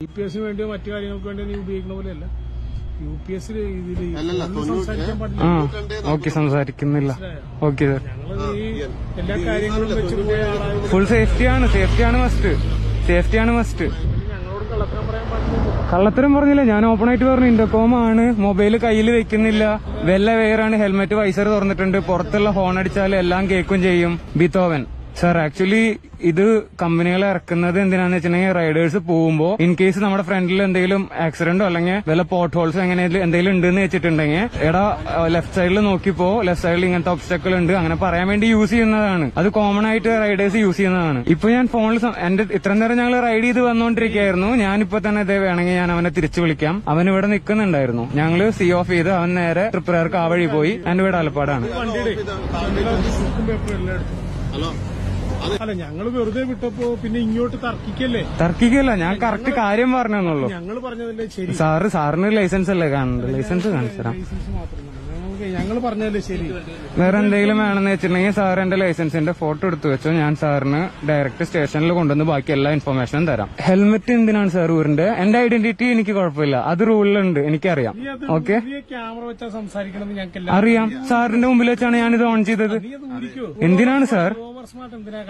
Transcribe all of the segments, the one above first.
U P എസിന് വേണ്ടിയോ മറ്റു കാര്യങ്ങൾക്ക് വേണ്ടിയോ നീ ഉപയോഗിക്കുന്ന പോലെയല്ല. യു പി എസിൽ ഇതിൽ ഓക്കെ സംസാരിക്കുന്നില്ല. Okay sir. എല്ലാ കാര്യങ്ങളും ആളായത് ഫുൾ സേഫ്റ്റിയാണ് സേഫ്റ്റിയാണ് മസ്റ്റ് സേഫ്റ്റിയാണ് മസ്റ്റ് ഞങ്ങളോട് കള്ളത്തരം പറഞ്ഞില്ല ഞാൻ ഓപ്പൺ ആയിട്ട് പറഞ്ഞു ഇന്റർകോം ആണ്. മൊബൈൽ കയ്യിൽ വെക്കുന്നില്ല. വെല്ല വെയറാണ് ഹെൽമെറ്റ് വൈസർ തുറന്നിട്ടുണ്ട്. പുറത്തുള്ള ഹോൺ അടിച്ചാൽ എല്ലാം കേൾക്കും ചെയ്യും. ബിത്തോവൻ സാർ ആക്ച്വലി ഇത് കമ്പനികൾ ഇറക്കുന്നത് എന്തിനാന്ന് വെച്ചിട്ടുണ്ടെങ്കിൽ റൈഡേഴ്സ് പോകുമ്പോൾ ഇൻ കേസ് നമ്മുടെ ഫ്രണ്ടിൽ എന്തെങ്കിലും ആക്സിഡന്റോ അല്ലെങ്കിൽ വല്ല പോട്ട് ഹോൾസോ എങ്ങനെ എന്തെങ്കിലും ഉണ്ടെന്ന് വെച്ചിട്ടുണ്ടെങ്കിൽ എടാ ലെഫ്റ്റ് സൈഡിൽ നോക്കിപ്പോ ലെഫ്റ്റ് സൈഡിൽ ഇങ്ങനത്തെ ഒബ്സ്റ്റക്കിൾ ഉണ്ട് അങ്ങനെ പറയാൻ വേണ്ടി യൂസ് ചെയ്യുന്നതാണ്. അത് കോമൺ ആയിട്ട് റൈഡേഴ്സ് യൂസ് ചെയ്യുന്നതാണ്. ഇപ്പൊ ഞാൻ ഫോണിൽ എന്റെ ഇത്രയും നേരം ഞങ്ങൾ റൈഡ് ചെയ്ത് വന്നുകൊണ്ടിരിക്കുകയായിരുന്നു ഞാനിപ്പോ തന്നെ ഇതേ വേണമെങ്കിൽ ഞാൻ അവനെ തിരിച്ചു വിളിക്കാം. അവൻ ഇവിടെ നിൽക്കുന്നുണ്ടായിരുന്നു ഞങ്ങൾ സി ഓഫ് ചെയ്ത് അവൻ നേരെ ട്രിപ്പുകാർക്ക് ആ വഴി പോയി. എന്റെ വീട് ആലപ്പാടാണ്. ഹലോ അല്ല ഞങ്ങൾ വെറുതെ വിട്ടപ്പോ പിന്നെ ഇങ്ങോട്ട് തർക്കിക്കല്ലേ? തർക്കിക്കല്ല ഞാൻ കറക്റ്റ് കാര്യം പറഞ്ഞെന്നുള്ളൂ. ഞങ്ങൾ പറഞ്ഞതല്ലേ ശരി? സാറ് സാറിന് ലൈസൻസ് അല്ലേ കാണുന്നത്? ലൈസൻസ് കാണിച്ചു തരാം. ലൈസൻസ് മാത്രം മതി. ഞങ്ങൾ പറഞ്ഞതല്ലേ ശരി? വേറെ എന്തെങ്കിലും വേണമെന്ന് വെച്ചിട്ടുണ്ടെങ്കിൽ സാർ എന്റെ ലൈസൻസിന്റെ ഫോട്ടോ എടുത്തു വെച്ചോ. ഞാൻ സാറിന് ഡയറക്റ്റ് സ്റ്റേഷനിൽ കൊണ്ടുവന്ന് ബാക്കി എല്ലാ ഇൻഫർമേഷനും തരാം. ഹെൽമെറ്റ് എന്തിനാണ് സാർ ഊരിന്റെ എന്റെ ഐഡന്റിറ്റി എനിക്ക് കുഴപ്പമില്ല. അത് റൂളിലുണ്ട് എനിക്കറിയാം. ഓക്കെ അറിയാം. സാറിന്റെ മുമ്പിൽ വെച്ചാണ് ഞാൻ ഇത് ഓൺ ചെയ്തത് എന്തിനാണ് സാർ?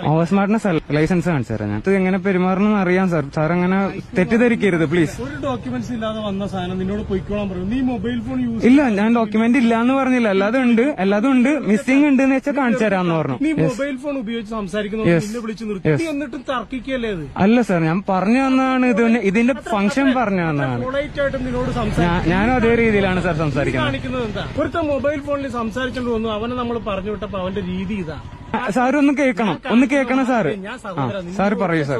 ഓവർ സ്മാർട്ട് എന്തിനാ ലൈസൻസ് കാണിച്ചു തരാം ഞാൻ. ഇത് എങ്ങനെ പെരുമാറണം അറിയാം സാർ. സാർ അങ്ങനെ തെറ്റിദ്ധരിക്കരുത് പ്ലീസ് ഒരു ഡോക്യുമെന്റ്സ് ഇല്ലാതെ വന്ന സാധനം നിന്നോട് പൊയ്ക്കോളാൻ പറയും നീ മൊബൈൽ ഫോൺ യൂസ് ഇല്ല ഞാൻ ഡോക്യുമെന്റ് ഇല്ല എന്ന് പറഞ്ഞില്ല. അല്ലാതെ ഉണ്ട്. അല്ലാതെ ഉണ്ട്. മിസ്സിംഗ് ഉണ്ട് എന്ന് വെച്ചാൽ കാണിച്ചു തരാമെന്ന് പറഞ്ഞു. നീ മൊബൈൽ ഫോൺ ഉപയോഗിച്ച് സംസാരിക്കുന്നു നിന്നെ വിളിച്ചു നിർത്തി. എന്നിട്ടും തർക്കിക്കല്ലേ അത്? അല്ല സാർ. ഞാൻ പറഞ്ഞു തന്നതാണ് ഇത്. ഇതിന്റെ ഫംഗ്ഷൻ പറഞ്ഞു തന്നതാണ്. ഞാ- ഞാനും അതേ രീതിയിലാണ് സാർ സംസാരിക്കുന്നത്. ഒരുത്ത മൊബൈൽ ഫോണിൽ സംസാരിച്ചോണ്ട് വന്നു. അവനെ നമ്മൾ പറഞ്ഞു വിട്ടപ്പോ അവന്റെ രീതി ഇതാ. സാർ ഒന്ന് കേൾക്കണം. ഒന്ന് കേൾക്കണം സാറ്. സാർ പറയൂ സാർ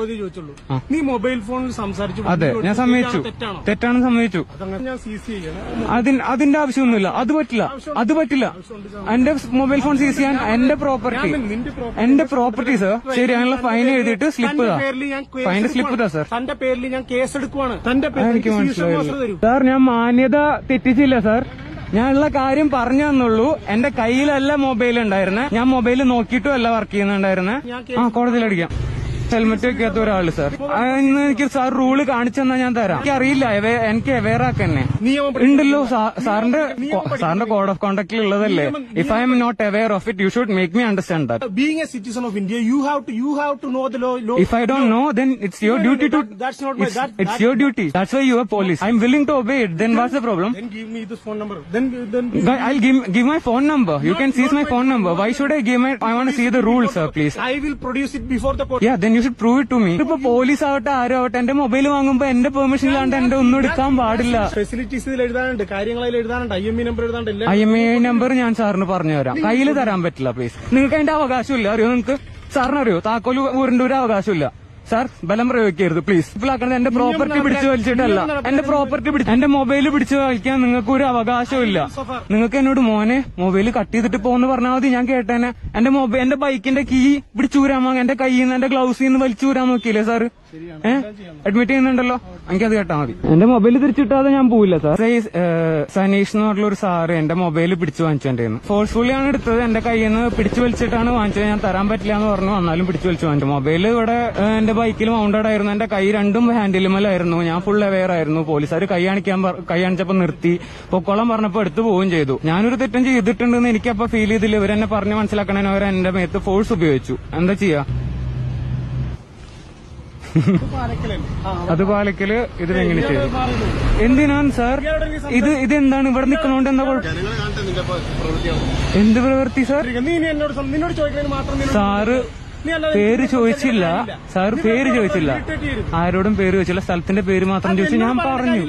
നീ മൊബൈൽ ഫോണിൽ സംസാരിച്ചു അതെ ഞാൻ സമ്മതിച്ചു. തെറ്റാണോ? സമ്മതിച്ചു. അതിന്റെ ആവശ്യമൊന്നുമില്ല. അത് പറ്റില്ല. അത് പറ്റില്ല. എന്റെ മൊബൈൽ ഫോൺ സീസ് ചെയ്യാൻ എന്റെ പ്രോപ്പർട്ടി എന്റെ പ്രോപ്പർട്ടി സാർ ശരി അതിനുള്ള ഫൈൻ എഴുതിയിട്ട് സ്ലിപ്പ് ഫൈൻ സ്ലിപ്പ് താ എടുക്കുവാണ്. സാർ തന്റെ പേരിൽ ഞാൻ കേസ് എടുക്കുവാണ്. എനിക്ക് മനസ്സിലായി മനസ്സിലായില്ല. സാർ ഞാൻ മാന്യത തെറ്റിച്ചില്ല സാർ ഞാൻ ഉള്ള കാര്യം പറഞ്ഞു തന്നുള്ളൂ എന്റെ കയ്യിലല്ല മൊബൈൽ ഉണ്ടായിരുന്നെ. ഞാൻ മൊബൈൽ നോക്കിയിട്ടും അല്ല വർക്ക് ചെയ്യുന്നുണ്ടായിരുന്നെ. ആ കോടതിയിലടിക്കാം ഹെൽമെറ്റ് വെക്കാത്ത ഒരാൾ സാർ ഇന്ന് എനിക്ക് സാർ റൂൾ കാണിച്ചു തന്നാ ഞാൻ തരാം എനിക്ക് അറിയില്ല എനിക്ക് അവെയർ ആക്കന്നെ ഉണ്ടല്ലോ സാറിന്റെ സാറിന്റെ കോഡ് ഓഫ് കോണ്ടാക്ടിൽ ഉള്ളതല്ലേ if I am not aware of it you should make me understand that being a citizen of India you have to you have to know the law law I don't know then it's your duty to that's not my my- It's, your duty that's why you That's police I. I'm willing to obey it. Then what's the problem? then give me this phone number then then I'll give give my phone number. You can seize my phone number. Why should I give my? I want to see the rules, sir. Please. I will produce it before the court Yeah, then you should prove it to me ഇപ്പൊ police ആവട്ടെ ആരും ആവട്ടെ എന്റെ mobile വാങ്ങുമ്പോ എന്റെ permission ഇല്ലാണ്ട് എന്റെ ഒന്നും എടുക്കാൻ പാടില്ല. ഫെസിലിറ്റീസ് ഇതിൽ എഴുതാനുണ്ട് കാര്യങ്ങൾ അതിൽ എഴുതാനുണ്ട് ഐ എം ഇ നമ്പർ എഴുതാനുണ്ട് എല്ലാം ഐ എം ഇ നമ്പർ ഞാൻ സാറിന് പറഞ്ഞു തരാം. കയ്യിൽ തരാൻ പറ്റില്ല പ്ലീസ് നിങ്ങൾക്ക് അതിന്റെ അവകാശമില്ല അറിയോ നിങ്ങൾക്ക്? സാറിനറിയോ താക്കോൽ ഊരിന്റെ ഒരു അവകാശമില്ല. സാർ ബലം പ്രയോഗിക്കരുത് പ്ലീസ് ഇപ്പോഴാക്കണത് എന്റെ പ്രോപ്പർട്ടി പിടിച്ചു വലിച്ചിട്ടല്ല. എന്റെ പ്രോപ്പർട്ടി പിടിച്ച് എന്റെ മൊബൈൽ പിടിച്ചു വലിക്കാൻ നിങ്ങൾക്ക് ഒരു അവകാശമില്ല നിങ്ങൾക്ക് എന്നോട് മോനെ മൊബൈൽ കട്ട് ചെയ്തിട്ട് പോകുന്ന പറഞ്ഞാൽ മതി ഞാൻ കേട്ടേനെ. എന്റെ മൊബൈൽ എന്റെ ബൈക്കിന്റെ കീ പിടിച്ചൂരാമോ എന്റെ കയ്യിൽ നിന്ന് എന്റെ ഗ്ലൗസിൽ നിന്ന് വലിച്ചൂരാൻ നോക്കിയില്ലേ സാർ? ഏഹ് അഡ്മിറ്റ് ചെയ്യുന്നുണ്ടല്ലോ. അത് കേട്ടാ മതി. എന്റെ മൊബൈൽ തിരിച്ചിട്ടാതെ ഞാൻ പോവില്ല സാർ. സനീഷ് എന്ന് പറഞ്ഞുള്ള ഒരു സാറ് എന്റെ മൊബൈൽ പിടിച്ചു വാങ്ങിച്ചു എന്റെ ഫോഴ്സ്ഫുള്ളി ആണ് എടുത്തത്. എന്റെ കയ്യിൽ നിന്ന് പിടിച്ചു വലിച്ചിട്ടാണ് വാങ്ങിച്ചത്. ഞാൻ തരാൻ പറ്റില്ല എന്ന് പറഞ്ഞു. വന്നാലും പിടിച്ചു വലിച്ചു വാങ്ങിച്ചു. മൊബൈൽ ഇവിടെ എന്റെ ബൈക്കിൽ മൗണ്ടഡ് ആയിരുന്നു. എന്റെ കൈ രണ്ടും ഹാൻഡിലുമലായിരുന്നു. ഞാൻ ഫുൾ അവെയർ ആയിരുന്നു. പോലീസുകാർ കൈ കാണിക്കാൻ കൈ കാണിച്ചപ്പോ നിർത്തി. പൊക്കോളം പറഞ്ഞപ്പോൾ എടുത്തു പോവുകയും ചെയ്തു. ഞാനൊരു തെറ്റും ചെയ്തിട്ടുണ്ടെന്ന് എനിക്കപ്പോ ഫീൽ ചെയ്തില്ല. ഇവരെന്നെ പറഞ്ഞ് മനസ്സിലാക്കണേന് അവർ എന്റെ മേത്ത് ഫോഴ്സ് ഉപയോഗിച്ചു. എന്താ ചെയ്യാ? അത് പാലക്കൽ ഇതിലെങ്ങനെ ചെയ്തു? എന്തിനാണ് സാർ? ഇത് ഇത് എന്താണ് ഇവിടെ നിൽക്കണോണ്ട് എന്താ കുഴപ്പം? എന്ത് പ്രവൃത്തി സാർ? നീ എന്നോട് നിന്നോട് ചോദിക്കുന്നതിന് മാത്രം നിന്നോട് സാറ് പേര് ചോദിച്ചില്ല. സാർ പേര് ചോദിച്ചില്ല. ആരോടും പേര് ചോദിച്ചില്ല. സ്ഥലത്തിന്റെ പേര് മാത്രം ചോദിച്ചു ഞാൻ പറഞ്ഞു